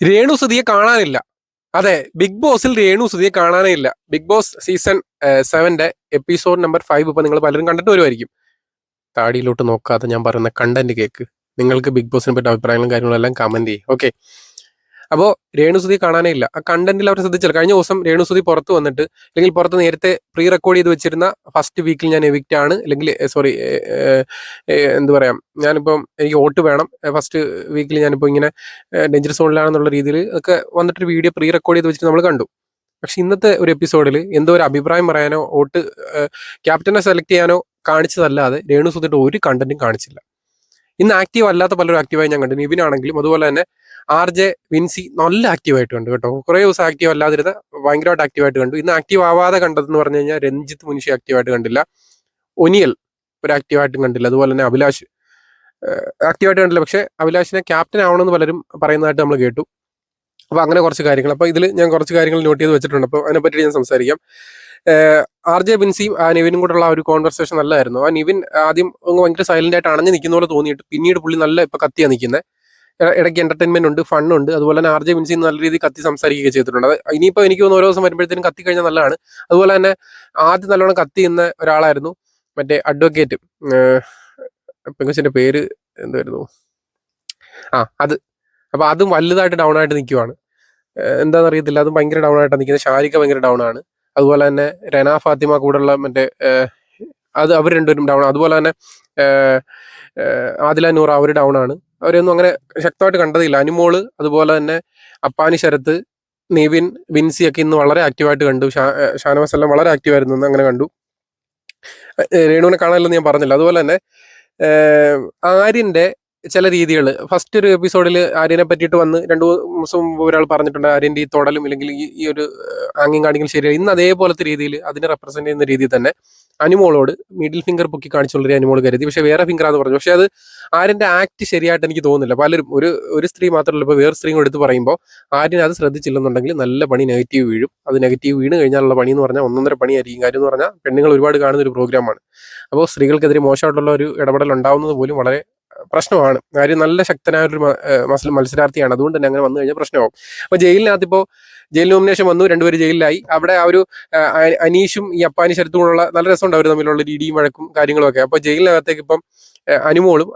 രേണു സുധിയെ കാണാനില്ല. അതെ ബിഗ് ബോസിൽ രേണു സുധിയെ കാണാനേ ഇല്ല ബിഗ് ബോസ് സീസൺ സെവന്റെ എപ്പിസോഡ് നമ്പർ ഫൈവ് ഇപ്പൊ നിങ്ങൾ പലരും കണ്ടിട്ട് വരുമായിരിക്കും താടിയിലോട്ട് നോക്കാതെ ഞാൻ പറയുന്ന കണ്ടന്റ് കേക്ക്. നിങ്ങൾക്ക് ബിഗ് ബോസിനെ പറ്റി അഭിപ്രായങ്ങളും കാര്യങ്ങളും എല്ലാം കമന്റ് ചെയ്യും. ഓക്കെ അപ്പോൾ രേണുസുതി കാണാനേ ഇല്ല. ആ കണ്ടന്റിൽ അവർ ശ്രദ്ധിച്ചില്ല. കഴിഞ്ഞ ദിവസം രേണുസുതി പുറത്ത് വന്നിട്ട് അല്ലെങ്കിൽ പുറത്ത് നേരത്തെ പ്രീ റെക്കോർഡ് ചെയ്ത് വെച്ചിരുന്ന ഫസ്റ്റ് വീക്കിൽ ഞാൻ എവിക്റ്റ് ആണ്. അല്ലെങ്കിൽ സോറി എന്ത് പറയാം ഞാനിപ്പം എനിക്ക് വോട്ട് വേണം. ഫസ്റ്റ് വീക്കിൽ ഞാനിപ്പോൾ ഇങ്ങനെ ഡേഞ്ചർ സോണിലാണെന്നുള്ള രീതിയിൽ ഒക്കെ വന്നിട്ടൊരു വീഡിയോ പ്രീ റെക്കോർഡ് ചെയ്ത് വെച്ചിട്ട് നമ്മൾ കണ്ടു. പക്ഷെ ഇന്നത്തെ ഒരു എപ്പിസോഡിൽ എന്തോ ഒരു അഭിപ്രായം പറയാനോ വോട്ട് ക്യാപ്റ്റനെ സെലക്ട് ചെയ്യാനോ കാണിച്ചതല്ലാതെ രേണു ഒരു കണ്ടന്റും കാണിച്ചില്ല. ഇന്ന് ആക്റ്റീവ് അല്ലാത്ത പലരും ആക്റ്റീവായി ഞാൻ കണ്ടു നിവിനാണെങ്കിലും അതുപോലെ തന്നെ ആർ ജെ വിൻസി നല്ല ആക്റ്റീവായിട്ട് കണ്ടു കേട്ടോ. കുറേ ദിവസം ആക്റ്റീവ് അല്ലാതിരുന്ന ഭയങ്കരമായിട്ട് ആക്റ്റീവായിട്ട് കണ്ടു. ഇന്ന് ആക്റ്റീവ് ആവാതെ കണ്ടതെന്ന് പറഞ്ഞു കഴിഞ്ഞാൽ രഞ്ജിത്ത് മുനിഷി ആക്റ്റീവായിട്ട് കണ്ടില്ല. ഒനിയൽ ഒരു ആക്റ്റീവായിട്ടും കണ്ടില്ല. അതുപോലെ തന്നെ അഭിലാഷ് ആക്റ്റീവായിട്ട് കണ്ടില്ല. പക്ഷേ അഭിലാഷിനെ ക്യാപ്റ്റൻ ആവണമെന്ന് പലരും പറയുന്നതായിട്ട് നമ്മൾ കേട്ടു. അപ്പോൾ അങ്ങനെ കുറച്ച് കാര്യങ്ങൾ. അപ്പോൾ ഇതിൽ ഞാൻ കുറച്ച് കാര്യങ്ങൾ നോട്ട് ചെയ്ത് വെച്ചിട്ടുണ്ട്. അപ്പോൾ അതിനെപ്പറ്റി ഞാൻ സംസാരിക്കാം. ആർ ജെ ബിൻസിയും ആ നിവിനും കൂടെയുള്ള ഒരു കോൺവെർസേഷൻ നല്ലതായിരുന്നു ആ നിവിൻ ആദ്യം ഭയങ്കര സൈലന്റ് ആയിട്ട് അണഞ്ഞു നിൽക്കുന്ന പോലെ തോന്നിയിട്ട് പിന്നീട് പുള്ളി നല്ല ഇപ്പൊ കത്തിയാണ് നിൽക്കുന്നത് ഇടയ്ക്ക് എന്റർടൈൻമെന്റ് ഉണ്ട് ഫൺ ഉണ്ട്. അതുപോലെ തന്നെ ആർ ജെ ബിൻസി നല്ല രീതിയിൽ കത്തി സംസാരിക്കുകയൊക്കെ ചെയ്തിട്ടുണ്ട്. ഇനിയിപ്പോൾ എനിക്ക് ഓരോ ദിവസം വരുമ്പോഴത്തേനും കത്തി കഴിഞ്ഞാൽ നല്ലതാണ്. അതുപോലെ തന്നെ ആദ്യം നല്ലോണം കത്തി എന്ന ഒരാളായിരുന്നു മറ്റേ അഡ്വക്കേറ്റ് പെങ്കുച്ചിന്റെ പേര് എന്തായിരുന്നു? ആ അത്. അപ്പൊ അതും വലുതായിട്ട് ഡൗൺ ആയിട്ട് നിൽക്കുവാണ് എന്താണെന്ന് അറിയത്തില്ല. അതും ഭയങ്കര ഡൗൺ ആയിട്ടാണ് നിൽക്കുന്നത് ഷാരിക ഭയങ്കര ഡൗൺ ആണ്. അതുപോലെ തന്നെ രന ഫാത്തിമ കൂടെയുള്ള മറ്റേ അത് അവർ രണ്ടുപേരും ഡൗൺ അതുപോലെ തന്നെ ആദില നൂർ അവർ ഡൗൺ ആണ്. അവരൊന്നും അങ്ങനെ ശക്തമായിട്ട് കണ്ടതില്ല. അനുമോൾ അതുപോലെ തന്നെ അപ്പാനി ശരത്ത് നിവിൻ വിൻസി ഒക്കെ ഇന്ന് വളരെ ആക്റ്റീവായിട്ട് കണ്ടു. ഷാനവാസ് എല്ലാം വളരെ ആക്റ്റീവായിരുന്നു അങ്ങനെ കണ്ടു. രേണുവിനെ കാണാനില്ലെന്ന് ഞാൻ പറഞ്ഞില്ല. അതുപോലെ തന്നെ ആര്യന്റെ ചില രീതികൾ. ഫസ്റ്റ് ഒരു എപ്പിസോഡിൽ ആര്യനെ പറ്റിയിട്ട് വന്ന് രണ്ട് ദിവസം മുമ്പ് ഒരാൾ പറഞ്ഞിട്ടുണ്ട് ആര്യന്റെ ഈ തൊടലും ഇല്ലെങ്കിൽ ഈ ഒരു ആംഗ്യം കാണിക്കൽ ശരിയാണ് ഇന്ന് അതേപോലത്തെ രീതിയിൽ അതിനെ റെപ്രസെന്റ് ചെയ്യുന്ന രീതിയിൽ തന്നെ അനിമോളോട് മിഡിൽ ഫിംഗർ പൊക്കി കാണിച്ചുള്ളൊരു അനിമോൾ കരുതി. പക്ഷെ വേറെ ഫിംഗർ ആണെന്ന് പറഞ്ഞു. പക്ഷെ അത് ആര്യന്റെ ആക്ട് ശരിയായിട്ട് എനിക്ക് തോന്നുന്നില്ല. പലരും ഒരു ഒരു സ്ത്രീ മാത്രമല്ല ഇപ്പോൾ വേറെ സ്ത്രീ എടുത്ത് പറയുമ്പോൾ ആര്യൻ അത് ശ്രദ്ധിച്ചില്ലെന്നുണ്ടെങ്കിൽ നല്ല പണി നെഗറ്റീവ് വീഴും. അത് നെഗറ്റീവ് വീണ് കഴിഞ്ഞാലുള്ള പണി എന്ന് പറഞ്ഞാൽ ഒന്നൊന്നര പണിയായിരിക്കും. കാര്യം എന്ന് പറഞ്ഞാൽ പെണ്ണുങ്ങൾ ഒരുപാട് കാണുന്ന ഒരു പ്രോഗ്രാമാണ് അപ്പോൾ സ്ത്രീകൾക്കെതിരെ മോശമായിട്ടുള്ള ഒരു ഇടപെടൽ ഉണ്ടാവുന്നത് പോലും വളരെ പ്രശ്നമാണ്. കാര്യം നല്ല ശക്തനായ ഒരു മത്സര മത്സരാർത്ഥിയാണ്. അതുകൊണ്ട് തന്നെ അങ്ങനെ വന്നു കഴിഞ്ഞാൽ പ്രശ്നമാവും അപ്പോൾ ജയിലിനകത്ത് ഇപ്പോൾ ജയിൽ നോമിനേഷൻ വന്നു രണ്ടുപേര് ജയിലിലായി. അവിടെ ആ ഒരു അനീഷും ഈ അപ്പാനി ശരത്തും കൂടെയുള്ള നല്ല രസമുണ്ട്. അവർ തമ്മിലുള്ള രീതിയും വഴക്കും കാര്യങ്ങളും ഒക്കെ അപ്പൊ ജയിലിനകത്തേക്ക് ഇപ്പം അനുമോളും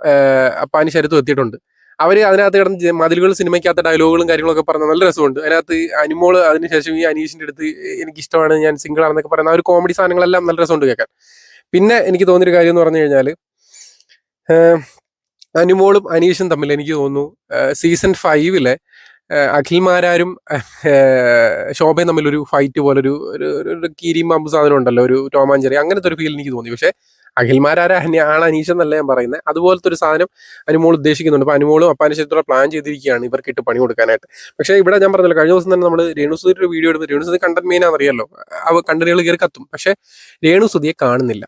അപ്പാനി ശരത്തും എത്തിയിട്ടുണ്ട്. അവർ അതിനകത്ത് കിടന്ന് മതിലുകൾ സിനിമയ്ക്കകത്ത് ഡയലോഗുകളും കാര്യങ്ങളൊക്കെ പറഞ്ഞ നല്ല രസമുണ്ട്. അതിനകത്ത് അനുമോൾ അതിനുശേഷം ഈ അനീഷിന്റെ അടുത്ത് എനിക്ക് ഇഷ്ടമാണ് ഞാൻ സിംഗിൾ ആണെന്നൊക്കെ പറയുന്ന ആ ഒരു കോമഡി സാധനങ്ങളെല്ലാം നല്ല രസമുണ്ട് കേൾക്കാൻ. പിന്നെ എനിക്ക് തോന്നിയൊരു കാര്യം എന്ന് പറഞ്ഞു കഴിഞ്ഞാൽ അനുമോളും അനീഷും തമ്മിൽ എനിക്ക് തോന്നുന്നു സീസൺ ഫൈവിലെ അഖിൽമാരാരും ശോഭയും തമ്മിൽ ഒരു ഫൈറ്റ് പോലെ ഒരു ഒരു കീരിയും സാധനം ഉണ്ടല്ലോ ഒരു ടോമാഞ്ചെറി അങ്ങനത്തെ ഒരു ഫീൽ എനിക്ക് തോന്നി. പക്ഷേ അഖിൽമാരാര ആണ് അനീഷ് എന്നല്ല ഞാൻ പറയുന്നത് അതുപോലത്തെ ഒരു സാധനം അനുമോൾ ഉദ്ദേശിക്കുന്നുണ്ട്. അപ്പൊ അനുമോളും അപ്പാനുശേഷത്തോടെ പ്ലാൻ ചെയ്തിരിക്കുകയാണ് ഇവർക്ക് ഇട്ട് പണി കൊടുക്കാനായിട്ട്. പക്ഷേ ഇവിടെ ഞാൻ പറഞ്ഞല്ലോ കഴിഞ്ഞ ദിവസം തന്നെ നമ്മൾ ഒരു വീഡിയോ എടുത്ത് രേണുസുതി കണ്ടന്റ് മെയിൻ ആണെന്നറിയാലോ അവ കണ്ടന്റുകൾ കയറി കത്തും. പക്ഷേ രേണുസുതിയെ കാണുന്നില്ല.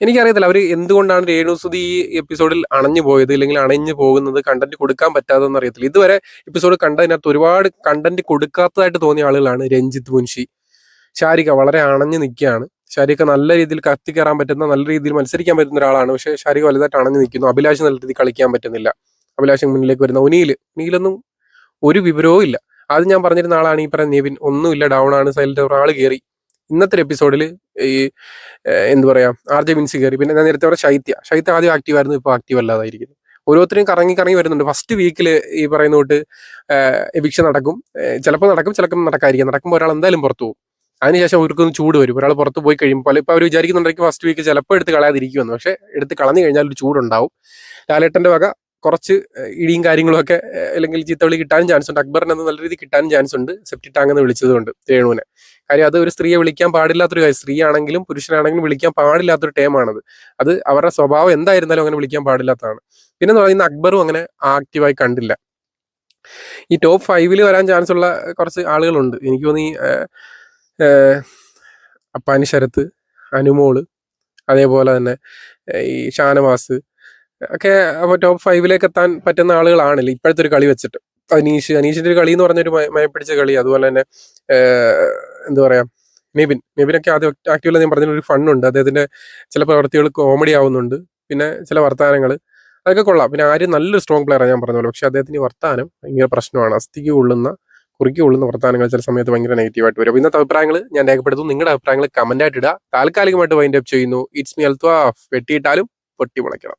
എനിക്കറിയത്തില്ല അവർ എന്തുകൊണ്ടാണ് രേണുസുതി ഈ എപ്പിസോഡിൽ അണഞ്ഞു പോയത് അല്ലെങ്കിൽ അണഞ്ഞു പോകുന്നത് കണ്ടന്റ് കൊടുക്കാൻ പറ്റാതെന്ന് അറിയത്തില്ല. ഇതുവരെ എപ്പിസോഡ് കണ്ടതിനകത്ത് ഒരുപാട് കണ്ടന്റ് കൊടുക്കാത്തതായിട്ട് തോന്നിയ ആളുകളാണ് രഞ്ജിത്ത് മുൻഷി. ഷാരിക വളരെ അണഞ്ഞു നിൽക്കുകയാണ്. ഷാരിക നല്ല രീതിയിൽ കത്തി കയറാൻ പറ്റുന്ന നല്ല രീതിയിൽ മത്സരിക്കാൻ പറ്റുന്ന ഒരാളാണ്. പക്ഷേ ഷാരിക വലുതായിട്ട് അണഞ്ഞു നിൽക്കുന്നു. അഭിലാഷ് നല്ല രീതിയിൽ കളിക്കാൻ പറ്റുന്നില്ല. അഭിലാഷ് മുന്നിലേക്ക് വരുന്ന ഒനിയിൽ ഒനിയിലൊന്നും ഒരു വിവരവും ഇല്ല. ആദ്യം ഞാൻ പറഞ്ഞിരുന്ന ആളാണ് ഈ പറയുന്ന നിവിൻ. ഒന്നുമില്ല ഡൗൺ ആണ്. സൈലന്റ് ഒരാൾ കയറി ഇന്നത്തെ എപ്പിസോഡിൽ ഈ എന്ത് പറയാ ആർ ജെ മിൻസി കയറി പിന്നെ ഞാൻ നേരത്തെ പറഞ്ഞ ശൈത്യ. ശൈത്യ ആദ്യം ആക്റ്റീവ് ആയിരുന്നു ഇപ്പോൾ ആക്റ്റീവ് അല്ലാതായിരിക്കുന്നു. ഓരോരുത്തരും കറങ്ങി കറങ്ങി വരുന്നുണ്ട്. ഫസ്റ്റ് വീക്കിൽ ഈ പറയുന്ന തൊട്ട് എവിക്ഷൻ നടക്കും. ചിലപ്പോൾ നടക്കും ചിലപ്പോൾ നടക്കാതിരിക്കും. നടക്കുമ്പോൾ ഒരാൾ എന്തായാലും പുറത്തു പോകും. അതിനുശേഷം അവർക്കൊന്ന് ചൂട് വരും. ഒരാൾ പുറത്ത് പോയി കഴിയുമ്പോൾ ഇപ്പോൾ അവർ വിചാരിക്കുന്നുണ്ടെങ്കിൽ ഫസ്റ്റ് വീക്ക് ചിലപ്പോൾ എടുത്ത് കളയാതിരിക്കുമെന്ന്. പക്ഷേ എടുത്ത് കളഞ്ഞു കഴിഞ്ഞാൽ ഒരു ചൂടുണ്ടാവും. ലാലേട്ടന്റെ വക കുറച്ച് ഇടിയും കാര്യങ്ങളൊക്കെ അല്ലെങ്കിൽ ചീത്തവിളി കിട്ടാനും ചാൻസ് ഉണ്ട്. അക്ബറിന് നല്ല രീതിയിൽ കിട്ടാനും ചാൻസ് ഉണ്ട്. സെപ്റ്റി ടാങ് എന്ന് വിളിച്ചതുകൊണ്ട് രേണുവിനെ. കാര്യം അത് ഒരു സ്ത്രീയെ വിളിക്കാൻ പാടില്ലാത്തൊരു കാര്യം. സ്ത്രീ ആണെങ്കിലും പുരുഷനാണെങ്കിലും വിളിക്കാൻ പാടില്ലാത്തൊരു ടേമാണത്. അത് അവരുടെ സ്വഭാവം എന്തായിരുന്നാലും അങ്ങനെ വിളിക്കാൻ പാടില്ലാത്തതാണ്. പിന്നെ പറയുന്ന അക്ബറും അങ്ങനെ ആക്റ്റീവായി കണ്ടില്ല. ഈ ടോപ്പ് ഫൈവിൽ വരാൻ ചാൻസ് ഉള്ള കുറച്ച് ആളുകളുണ്ട്. എനിക്ക് തോന്നി അപ്പാനി ശരത്ത് അനുമോൾ അതേപോലെ തന്നെ ഈ ഷാനവാസ് ഒക്കെ അപ്പോൾ ടോപ്പ് ഫൈവിലേക്ക് എത്താൻ പറ്റുന്ന ആളുകളാണല്ലോ ഇപ്പോഴത്തെ ഒരു കളി വെച്ചിട്ട്. അനീഷ് അനീഷിന്റെ ഒരു കളി എന്ന് പറഞ്ഞൊരു മയപ്പിടിച്ച കളി. അതുപോലെ തന്നെ എന്താ പറയാ നിബിൻ നിബിനൊക്കെ ആദ്യം ആക്റ്റീവിൽ ഞാൻ പറഞ്ഞ ഒരു ഫണ്ണുണ്ട് അദ്ദേഹത്തിന്റെ ചില പ്രവർത്തികൾ കോമഡി ആവുന്നുണ്ട്. പിന്നെ ചില വർത്തമാനങ്ങൾ അതൊക്കെ കൊള്ളാം. പിന്നെ ആര് നല്ലൊരു സ്ട്രോങ് പ്ലെയറാണ് ഞാൻ പറഞ്ഞ പോലെ. പക്ഷെ അദ്ദേഹത്തിന്റെ വർത്താനം ഭയങ്കര പ്രശ്നമാണ്. അസ്ഥിക്ക് കൊള്ളുന്ന കുറുക്കി കൊള്ളുന്ന വർത്താനങ്ങൾ ചില സമയത്ത് ഭയങ്കര നെഗറ്റീവായിട്ട് വരും. ഇന്നത്തെ അഭിപ്രായങ്ങൾ ഞാൻ രേഖപ്പെടുത്തും നിങ്ങളുടെ അഭിപ്രായങ്ങൾ കമന്റ് ആയിട്ട് ഇടുക താൽക്കാലികമായിട്ട് വൈൻഡ് അപ്പ് ചെയ്യുന്നു. ഇറ്റ്സ് മി അൽത്വാ. വെട്ടിയിട്ടാലും പൊട്ടി മുളയ്ക്കണം